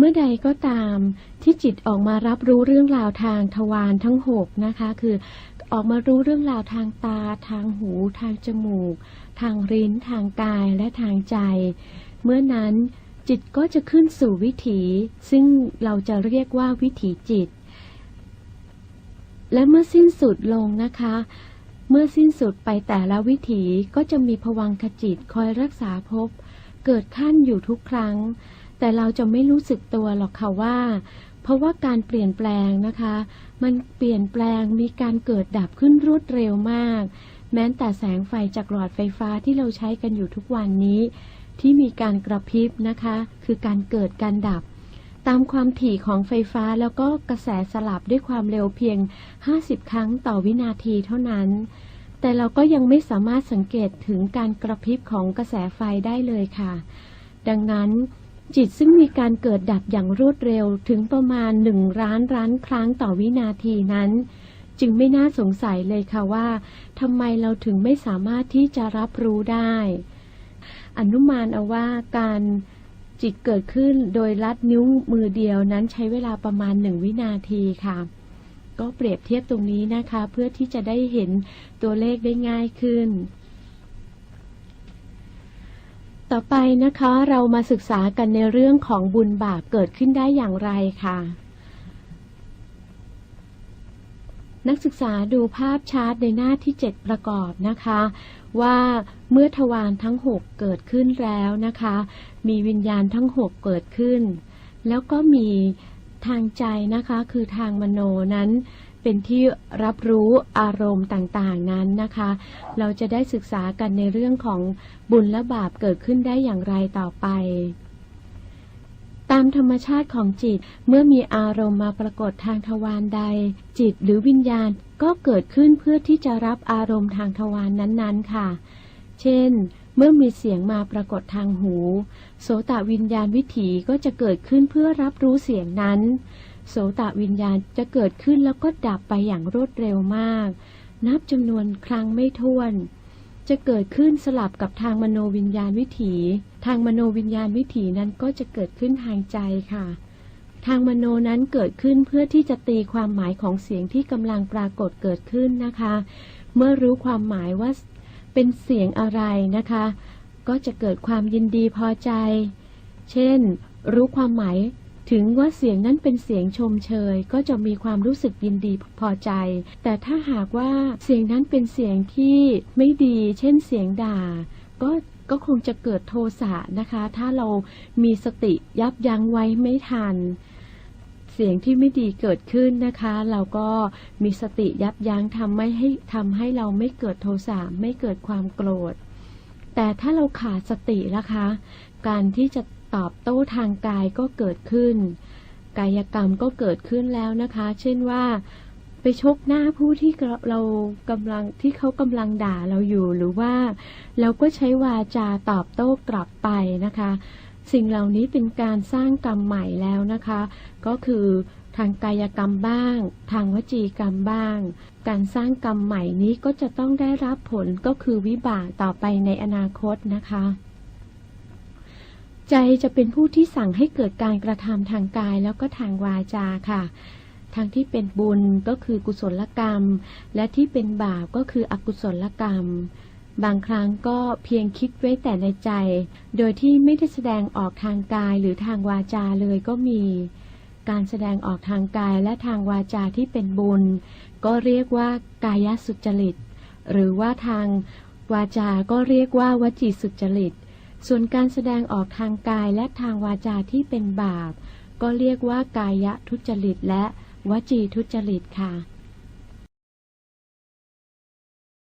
เมื่อใดก็ตามที่จิตออกมารับรู้เรื่องราวทางทวารทั้งหกนะคะ คือออกมารู้เรื่องราวทางตา ทางหู ทางจมูก ทางลิ้น ทางกายและทางใจ เมื่อนั้นจิตก็จะขึ้นสู่วิถี ซึ่งเราจะเรียกว่าวิถีจิต และเมื่อสิ้นสุดลงนะคะ เมื่อสิ้นสุดไปแต่ละวิถีก็จะมีผวังขจิตคอยรักษาภพเกิดขั้นอยู่ทุกครั้ง แต่เราจะไม่รู้สึกตัวหรอกค่ะว่า เพราะว่าการเปลี่ยนแปลงนะคะ มันเปลี่ยนแปลงมีการเกิดดับขึ้นรวดเร็วมาก แม้แต่แสงไฟจากหลอดไฟฟ้าที่เราใช้กันอยู่ทุกวันนี้ ที่มีการกระพริบนะคะ คือการเกิดการดับ ตามความถี่ของไฟฟ้าแล้วก็กระแสสลับด้วยความเร็วเพียง 50 ครั้งต่อวินาทีเท่านั้น แต่เราก็ยังไม่สามารถสังเกตถึงการกระพริบของกระแสไฟได้เลยค่ะ ดังนั้น จิตซึ่งมีการเกิดดับอย่างรวดเร็วถึงประมาณหนึ่งล้านล้านครั้งต่อวินาทีนั้น จึงไม่น่าสงสัยเลยค่ะว่าทำไมเราถึงไม่สามารถที่จะรับรู้ได้ อนุมานเอาว่าการจิตเกิดขึ้นโดยลัดนิ้วมือเดียวนั้นใช้เวลาประมาณหนึ่งวินาทีค่ะ ก็เปรียบเทียบตรงนี้นะคะ เพื่อที่จะได้เห็นตัวเลขได้ง่ายขึ้น ต่อไปนะคะเรามาศึกษากันในเรื่องของบุญบาปเกิดขึ้นได้อย่างไรค่ะ นักศึกษาดูภาพชาร์ตในหน้าที่ 7 ประกอบนะคะ ว่าเมื่อทวารทั้ง 6 เกิดขึ้นแล้วนะคะ มีวิญญาณทั้ง 6 เกิดขึ้น แล้วก็มีทางใจนะคะคือทางมโนนั้น เป็นที่รับรู้อารมณ์ต่างๆนั้นนะคะ เราจะได้ศึกษากันในเรื่องของบุญและบาปเกิดขึ้นได้อย่างไรต่อไป ตามธรรมชาติของจิตเมื่อมีอารมณ์มาปรากฏทางทวารใด จิตหรือวิญญาณก็เกิดขึ้นเพื่อที่จะรับอารมณ์ทางทวารนนั้นๆค่ะ เช่นเมื่อมีเสียงมาปรากฏทางหู โสตวิญญาณวิถีก็จะเกิดขึ้นเพื่อรับรู้เสียงนั้น โสตวิญญาณจะเกิดขึ้นแล้วก็ดับไปอย่างรวดเร็วมาก นับจำนวนครั้งไม่ถ้วน จะเกิดขึ้นสลับกับทางมโนวิญญาณวิถี ทางมโนวิญญาณวิถีนั้นก็จะเกิดขึ้นทางใจค่ะ ทางมโนนั้นเกิดขึ้นเพื่อที่จะตีความหมายของเสียงที่กำลังปรากฏเกิดขึ้นนะคะ เมื่อรู้ความหมายว่าเป็นเสียงอะไรนะคะ ก็จะเกิดความยินดีพอใจ เช่น รู้ความหมาย ถึงว่าเสียงนั้นเป็นเสียงชมเชย ก็จะมีความรู้สึกยินดีพอใจ แต่ถ้าหากว่าเสียงนั้นเป็นเสียงที่ไม่ดี เช่นเสียงด่า ก็ก็คงจะเกิดโทสะนะคะ ถ้าเรามีสติยับยั้งไว้ไม่ทัน เสียงที่ไม่ดีเกิดขึ้นนะคะ เราก็มีสติยับยั้งทำไม่ให้ทำให้เราไม่เกิดโทสะไม่เกิดความโกรธ แต่ถ้าเราขาดสติล่ะคะ การที่จะตอบโต้ทางกายก็เกิดขึ้น กายกรรมก็เกิดขึ้นแล้วนะคะ เช่นว่า ไปชกหน้าผู้ที่เรากำลังที่เขากำลังด่าเราอยู่หรือว่า เราก็ใช้วาจาตอบโต้กลับไปนะคะ สิ่งเหล่านี้เป็นการสร้างกรรมใหม่แล้วนะคะ ก็คือ ทางกายกรรมบ้าง ทางวจีกรรมบ้าง การสร้างกรรมใหม่นี้ก็จะต้องได้รับผลก็คือวิบากต่อไปในอนาคตนะคะ ใจจะเป็นผู้ที่สั่งให้เกิดการกระทำทางกายแล้วก็ทางวาจาค่ะทางที่เป็นบุญก็คือกุศลกรรม และที่เป็นบาปก็คืออกุศลกรรม บางครั้งก็เพียงคิดไว้แต่ในใจ โดยที่ไม่ได้แสดงออกทางกายหรือทางวาจาเลยก็มี การแสดงออกทางกายและทางวาจาที่เป็นบุญ ก็เรียกว่ากายสุจริต หรือว่าทางวาจา ก็เรียกว่าวจีสุจริต ส่วนการแสดงออกทางกายและทางวาจาที่เป็นบาป ก็เรียกว่ากายทุจริตและวจีทุจริตค่ะ